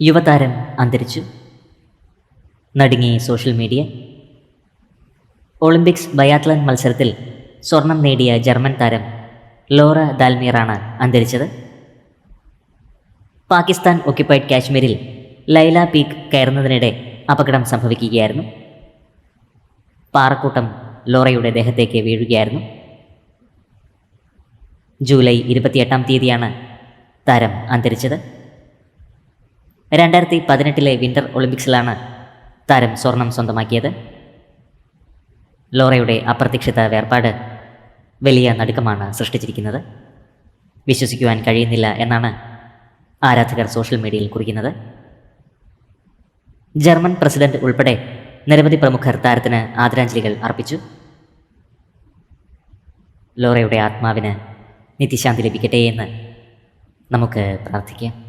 യുവതാരം അന്തരിച്ചു. നടുങ്ങി സോഷ്യൽ മീഡിയ. ഒളിമ്പിക്സ് ബയാത്ലൻ മത്സരത്തിൽ സ്വർണം നേടിയ ജർമ്മൻ താരം ലോറ ദാൽമീറാണ് അന്തരിച്ചത്. പാകിസ്ഥാൻ ഒക്യുപ്പൈഡ് കാശ്മീരിൽ ലൈല പീക്ക് കയറുന്നതിനിടെ അപകടം സംഭവിക്കുകയായിരുന്നു. പാറക്കൂട്ടം ലോറയുടെ ദേഹത്തേക്ക് വീഴുകയായിരുന്നു. ജൂലൈ ഇരുപത്തിയെട്ടാം തീയതിയാണ് താരം അന്തരിച്ചത്. രണ്ടായിരത്തി പതിനെട്ടിലെ വിന്റർ ഒളിമ്പിക്സിലാണ് താരം സ്വർണം സ്വന്തമാക്കിയത്. ലോറയുടെ അപ്രതീക്ഷിത വേർപാട് വലിയ നടുക്കമാണ് സൃഷ്ടിച്ചിരിക്കുന്നത്. വിശ്വസിക്കുവാൻ കഴിയുന്നില്ല എന്നാണ് ആരാധകർ സോഷ്യൽ മീഡിയയിൽ കുറിക്കുന്നത്. ജർമ്മൻ പ്രസിഡന്റ് ഉൾപ്പെടെ നിരവധി പ്രമുഖർ താരത്തിന് ആദരാഞ്ജലികൾ അർപ്പിച്ചു. ലോറയുടെ ആത്മാവിന് നിത്യശാന്തി ലഭിക്കട്ടെ എന്ന് നമുക്ക് പ്രാർത്ഥിക്കാം.